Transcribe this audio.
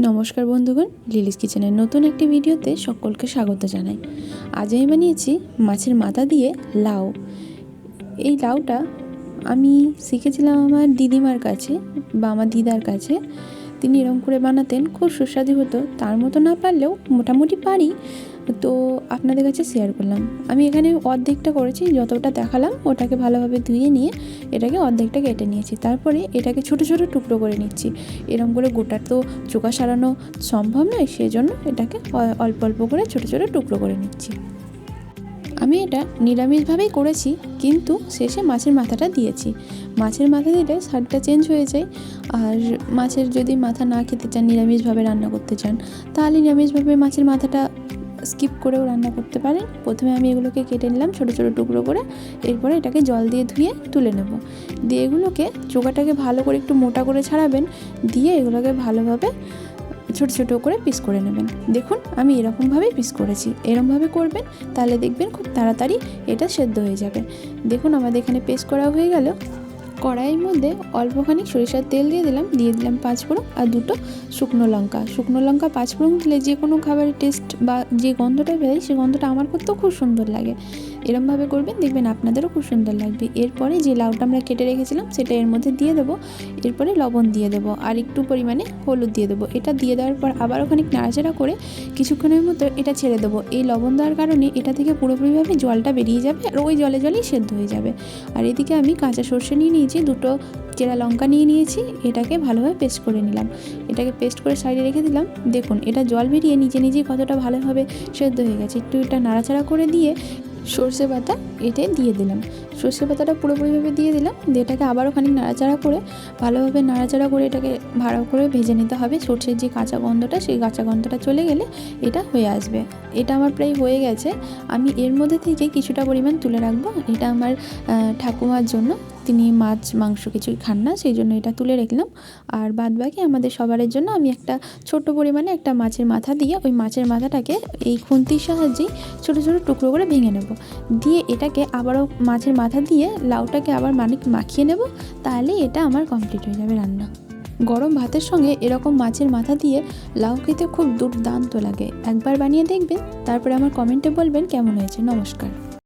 নমস্কার বন্ধুগণ, লিলিস কিচেনের নতুন একটি ভিডিওতে সকলকে স্বাগত জানাই। আজ আমি বানিয়েছি মাছের মাথা দিয়ে লাউ। এই লাউটা আমি শিখেছিলাম আমার দিদিমার কাছে বা আমার দিদার কাছে। তিনি এরম করে বানাতেন, খুব সুস্বাদু হতো। তার মতো না পারলেও মোটামুটি পারি। তো আপনাদের কাছে শেয়ার করলাম। আমি এখানে অর্ধেকটা করেছি, যতটা দেখালাম ওটাকে ভালোভাবে ধুয়ে নিয়ে এটাকে অর্ধেকটা কেটে নিয়েছি। তারপরে এটাকে ছোট ছোট টুকরো করে নিচ্ছি। এরকম করে গোটা তো চোখা সারানো সম্ভব নয় সেই জন্য এটাকে অল্প অল্প করে ছোট ছোট টুকরো করে নিচ্ছি। আমি এটা নিরামিষভাবেই করেছি, কিন্তু শেষে মাছের মাথাটা দিয়েছি। মাছের মাথা দিলে স্বাদটা চেঞ্জ হয়ে যায়। আর মাছের যদি মাথা না খেতে চান, নিরামিষভাবে রান্না করতে চান, তাহলে নিরামিষভাবে মাছের মাথাটা স্কিপ করেও রান্না করতে পারেন। প্রথমে আমি এগুলোকে কেটে নিলাম ছোটো ছোটো টুকরো করে। এরপরে এটাকে জল দিয়ে ধুয়ে তুলে নেব। দিয়ে এগুলোকে চোকাটাকে ভালো করে একটু মোটা করে ছাড়াবেন। দিয়ে এগুলোকে ভালোভাবে ছোট ছোট করে পিস করে নেবেন। দেখুন, আমি এরকমভাবেই পিস করেছি। এরকমভাবে করবেন, তাহলে দেখবেন খুব তাড়াতাড়ি এটা সেদ্ধ হয়ে যাবে। দেখুন, আমাদের এখানে পেস্ট করা হয়ে গেল। কড়াইয়ের মধ্যে অল্পখানি সরিষার তেল দিয়ে দিলাম দিয়ে দিলাম পাঁচ ফোড়ন আর দুটো শুকনো লঙ্কা। শুকনো লঙ্কা পাঁচ ফোড়ন দিলে যে কোনো খাবারের টেস্ট বা যে গন্ধটা বেরোয় সেই গন্ধটা আমার করতেও খুব সুন্দর লাগে। এরমভাবে করবেন, দেখবেন আপনাদেরও খুব সুন্দর লাগবে। এরপরে যে লাউটা আমরা কেটে রেখেছিলাম, সেটা এর মধ্যে দিয়ে দেবো। এরপরে লবণ দিয়ে দেবো আর একটু পরিমাণে হলুদ দিয়ে দেবো। এটা দিয়ে দেওয়ার পর আবার ওখানে নাড়াচাড়া করে কিছুক্ষণের মতো এটা ছেড়ে দেবো। এই লবণ দেওয়ার কারণে এটা থেকে পুরোপুরিভাবে জলটা বেরিয়ে যাবে আর ওই জলে জলেই সেদ্ধ হয়ে যাবে। আর এদিকে আমি কাঁচা সর্ষে নিয়ে নিয়েছি দুটো চেরা লঙ্কা নিয়ে নিয়েছি, এটাকে ভালোভাবে পেস্ট করে নিলাম। এটাকে পেস্ট করে সাইডে রেখে দিলাম। দেখুন, এটা জল বেরিয়ে নিজে নিজেই কতটা ভালোভাবে সেদ্ধ হয়ে গেছে। একটু এটা নাড়াচাড়া করে দিয়ে সর্ষে পাতা এতে দিয়ে দিলাম। সর্ষে পাতাটা পুরোপুরিভাবে দিয়ে দিলাম। দিয়ে এটাকে আবারও খানিক নাড়াচাড়া করে, ভালোভাবে নাড়াচাড়া করে এটাকে ভালো করে ভেজে নিতে হবে। সর্ষের যে কাঁচা গন্ধটা, সেই কাঁচা গন্ধটা চলে গেলে এটা হয়ে আসবে। এটা আমার প্রায় হয়ে গেছে। আমি এর মধ্যে থেকে কিছুটা পরিমাণ তুলে রাখব। এটা আমার ঠাকুমার জন্য। তিনি মাছ, মাংস কিছুই খান না, সেই জন্য এটা তুলে রাখলাম। আর বাদ বাকি আমাদের সবারের জন্য আমি একটা ছোট পরিমাণে একটা মাছের মাথা দিয়ে ওই মাছের মাথাটাকে এই খুন্তির সাহায্যেই ছোটো ছোটো টুকরো করে ভেঙে নেব। দিয়ে এটাকে আবারও মাছের মাথা দিয়ে লাউটাকে আবার মানিক মাখিয়ে নেব তাহলেই এটা আমার কমপ্লিট হয়ে যাবে রান্না। গরম ভাতের সঙ্গে এরকম মাছের মাথা দিয়ে লাউ খেতে খুব দুর্দান্ত লাগে। একবার বানিয়ে দেখবেন, তারপরে আমার কমেন্টে বলবেন কেমন হয়েছে। নমস্কার।